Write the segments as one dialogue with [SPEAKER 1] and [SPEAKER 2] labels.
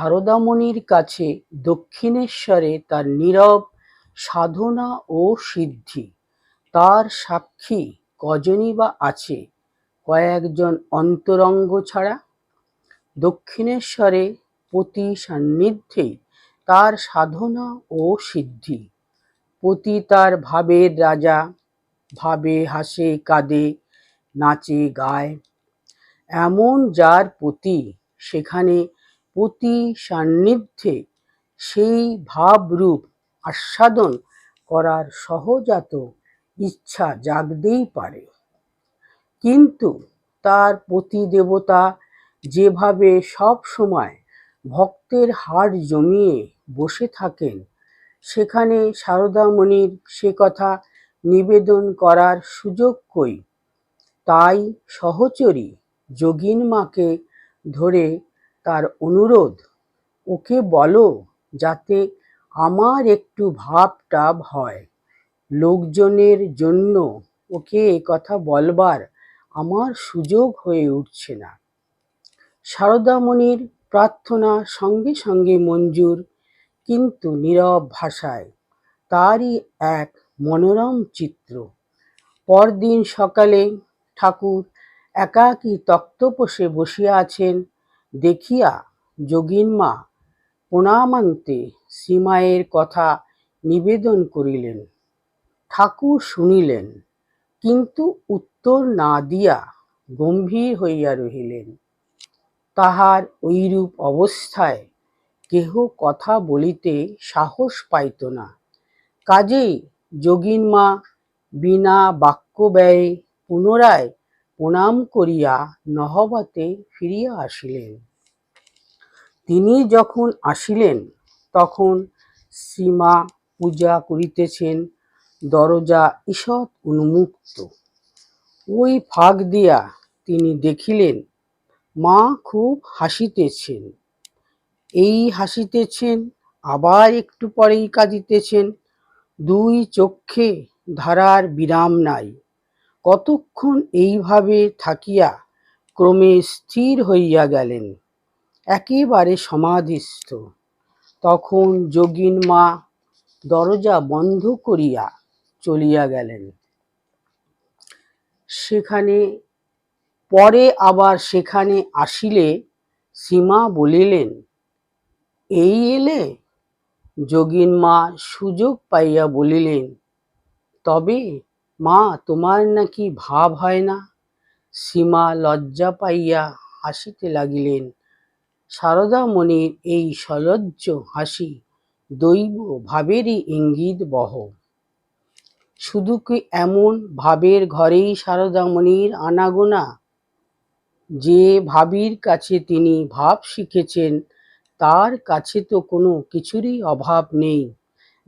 [SPEAKER 1] সারদামণির কাছে দক্ষিণেশ্বরে তার নীরব সাধনা ও সিদ্ধি। তার সাক্ষী কজনই বা আছে? কয়েকজন অন্তরঙ্গ ছাড়া? দক্ষিণেশ্বরে পতি সান্নিধ্যে তার সাধনা ও সিদ্ধি। পতি তার ভাবের রাজা, ভাবে, হাসে, কাঁদে, নাচে, গায়। এমন যার পতি সেখানে পতি সান্নিধ্যে সেই ভাবরূপ আস্বাদন করার সহজাত ইচ্ছা জাগতেই পারে। কিন্তু তার পতি দেবতা যেভাবে সব সময় ভক্তের হাড় জমিয়ে বসে থাকেন, সেখানে সারদামণির সে কথা নিবেদন করার সুযোগ কই তাই সহচরী যোগিনমাকে ধরে তার অনুরোধ, ওকে বলো যাতে আমার একটু ভাব টাব হয়। লোকজনের জন্য ওকে কথা বলবার আমার সুযোগ হয়ে উঠছে না। সারদামণির প্রার্থনা সঙ্গে সঙ্গে মঞ্জুর, কিন্তু নীরব ভাষায় তারই এক মনোরম চিত্র। পরদিন সকালে ঠাকুর একাকী তক্তপোষে বসিয়া আছেন। দেখিয়া যোগিনমা প্রণামান্তে সীমায়ের কথা নিবেদন করিলেন। ঠাকুর শুনিলেন, কিন্তু উত্তর না দিয়া গম্ভীর হইয়া রহিলেন। তাহার ঐরূপ অবস্থায় কেহ কথা বলিতে সাহস পাইত না। কাজেই যোগিনমা বিনা বাক্যব্যয়ে পুনরায় প্রণাম করিয়া নহবতে ফিরিয়া আসিলেন। তিনি যখন আসিলেন, তখন শ্রীমা পূজা করিতেছেন, দরজা ঈষৎ উন্মুক্ত। ওই ফাঁক দিয়া তিনি দেখিলেন, মা খুব হাসিতেছেন। এই হাসিতেছেন, আবার একটু পরেই কাঁদিতেছেন। দুই চক্ষে ধারার বিরাম নাই। কতক্ষণ এইভাবে থাকিয়া ক্রমে স্থির হইয়া গেলেন? একেবারে সমাধিস্থ। তখন যোগিন মা দরজা বন্ধ করিয়া চলিয়া গেলেন। সেখানে, পরে আবার সেখানে আসিলে সীমা বলিলেন, এই এলে? যোগিন মা সুযোগ পাইয়া বলিলেন, তবে মা, তোমার নাকি ভাব হয় না? সীমা লজ্জা পাইয়া হাসিতে লাগিলেন। সারদামণির এই সলজ্জ হাসি দৈব ভাবেরই ইঙ্গিত বহ। শুধু কি এমন ভাবের ঘরেই সারদামণির আনাগোনা? যে ভাবির কাছে তিনি ভাব শিখেছেন, তার কাছে তো কোনো কিছুরই অভাব নেই।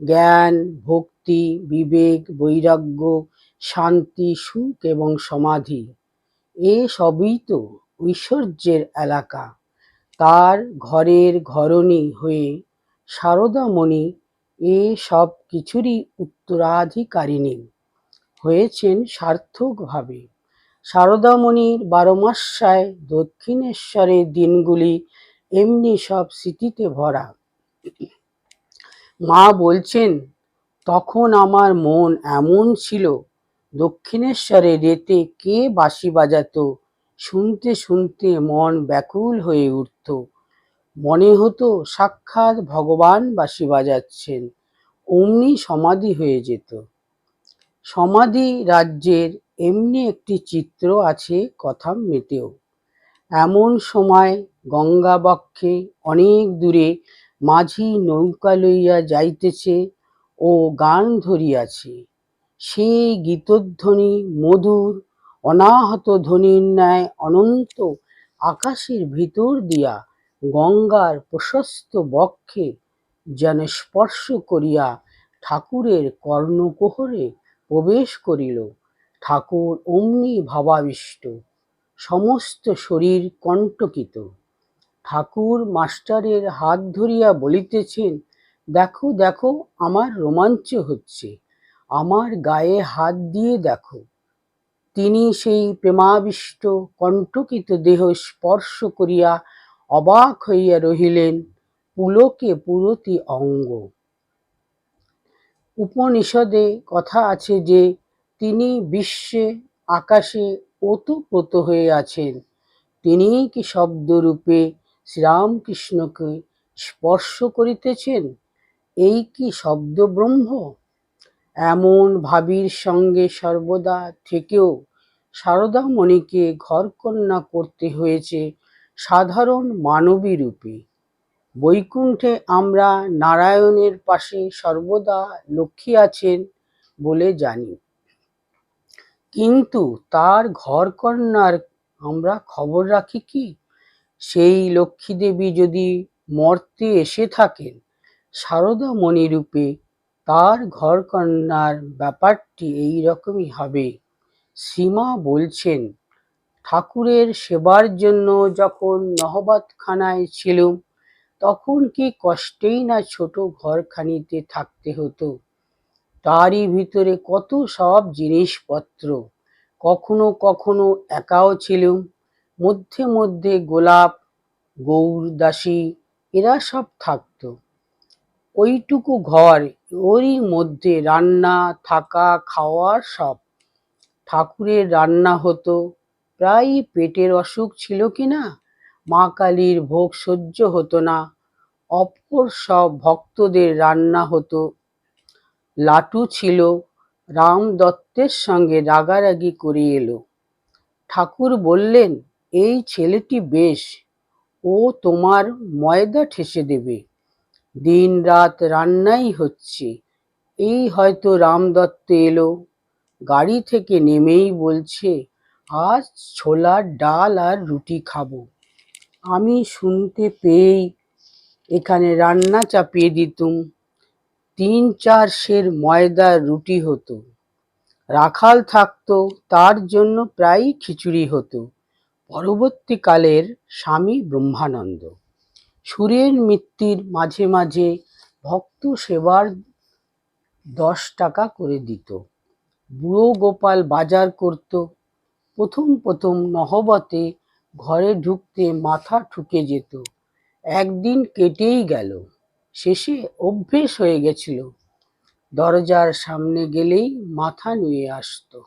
[SPEAKER 1] জ্ঞান, ভক্তি, বিবেক, বৈরাগ্য, শান্তি, সুখ এবং সমাধি। এ সবই তো ঐশ্বর্যের এলাকা। তার ঘরের ঘরণী হয়ে সারদামণি এ সব কিছুরই উত্তরাধিকারিণী হয়েছেন সার্থকভাবে। সারদামণির বারোমাসায় দক্ষিণেশ্বরের দিনগুলি এমনি সব স্মৃতিতে ভরা। মা বলছেন, তখন আমার মন এমন ছিল, দক্ষিণেশ্বরে রেতে কে বাঁশি বাজাত, শুনতে শুনতে মন ব্যাকুল হয়ে উঠত। মনে হতো সাক্ষাৎ ভগবান বাঁশি বাজাচ্ছেন, অমনি সমাধি হয়ে যেত। সমাধি রাজ্যের এমনি একটি চিত্র আছে কথা মেতেও। এমন সময় গঙ্গা বক্ষে অনেক দূরে মাঝি নৌকা লইয়া যাইতেছে ও গান ধরিয়াছে। সেই গীতধ্বনি মধুর, অনাহত ধ্বনির ন্যায় অনন্ত আকাশের ভিতর দিয়া গঙ্গার প্রশস্ত বক্ষে যেন স্পর্শ করিয়া ঠাকুরের কর্ণকোহরে প্রবেশ করিল। ঠাকুর অমনি ভাবাবিষ্ট, সমস্ত শরীর কণ্টকিত। ঠাকুর মাস্টারের হাত ধরিয়া বলিতেছেন, দেখো দেখো, আমার রোমাঞ্চ হচ্ছে। আমার গায়ে হাত দিয়ে দেখো তিনি সেই প্রেমাবিষ্ট কণ্টকিত দেহ স্পর্শ করিয়া অবাক হইয়া রহিলেন পুলকে পুরতি অঙ্গ। উপনিষদে কথা আছে যে, তিনি বিশ্বে, আকাশে ওতপ্রোত হয়ে আছেন। তিনিই কি শব্দরূপে শ্রীরামকৃষ্ণকে স্পর্শ করিতেছেন? এই কি শব্দ ব্রহ্ম এমন ভাবির সঙ্গে সর্বদা থেকেও সারদামণিকে ঘরকন্যা করতে হয়েছে সাধারণ মানবী রূপে বৈকুণ্ঠে আমরা নারায়ণের পাশে সর্বদা লক্ষ্মী আছেন বলে জানি। কিন্তু তার ঘরকন্যার আমরা খবর রাখি কি? সেই লক্ষ্মী দেবী যদি মর্তে এসে থাকেন, সারদা মণিরূপে তার ঘরকন্যার ব্যাপারটি এই রকমই হবে। সীমা বলছেন, ঠাকুরের সেবার জন্য যখন নহবতখানায় ছিলুম, তখন কি কষ্টেই না ছোট ঘরখানিতে থাকতে হতো? তারই ভিতরে কত সব জিনিসপত্র, কখনো কখনো একাও ছিলুম মধ্যে মধ্যে গোলাপ গৌরদাসী এরা সব থাকতো। ওইটুকু ঘর, ওরই মধ্যে রান্না, থাকা খাওয়ার সব। ঠাকুরের রান্না হতো। প্রায় পেটের অসুখ ছিল কি না? মা কালীর ভোগ সহ্য হতো না। অপর সব ভক্তদের রান্না হতো। লাটু ছিল, রাম দত্তের সঙ্গে রাগারাগি করে এলো। ঠাকুর বললেন এই ছেলেটি বেশ, ও তোমার ময়দা ঠেসে দেবে। দিন রাত রান্নাই হচ্ছে। এই হয়তো রামদত্ত এলো। গাড়ি থেকে নেমেই বলছে, আজ ছোলার ডাল আর রুটি খাব। আমি শুনতে পেয়েই এখানে রান্না চাপিয়ে দিতুম। তিন চার সের ময়দার রুটি হতো। রাখাল থাকতো, তার জন্য প্রায়ই খিচুড়ি হতো। পরবর্তীকালের স্বামী ব্রহ্মানন্দ। সুরের মৃত্যুর মাঝে মাঝে ভক্ত সেবার দশ টাকা করে দিত। বুড়ো গোপাল বাজার করত। প্রথম প্রথম নহবতে ঘরে ঢুকতে মাথা ঠুকে যেত। একদিন কেটেই গেল। শেষে অভ্যেস হয়ে গেছিল। দরজার সামনে গেলেই মাথা নুয়ে আসতো।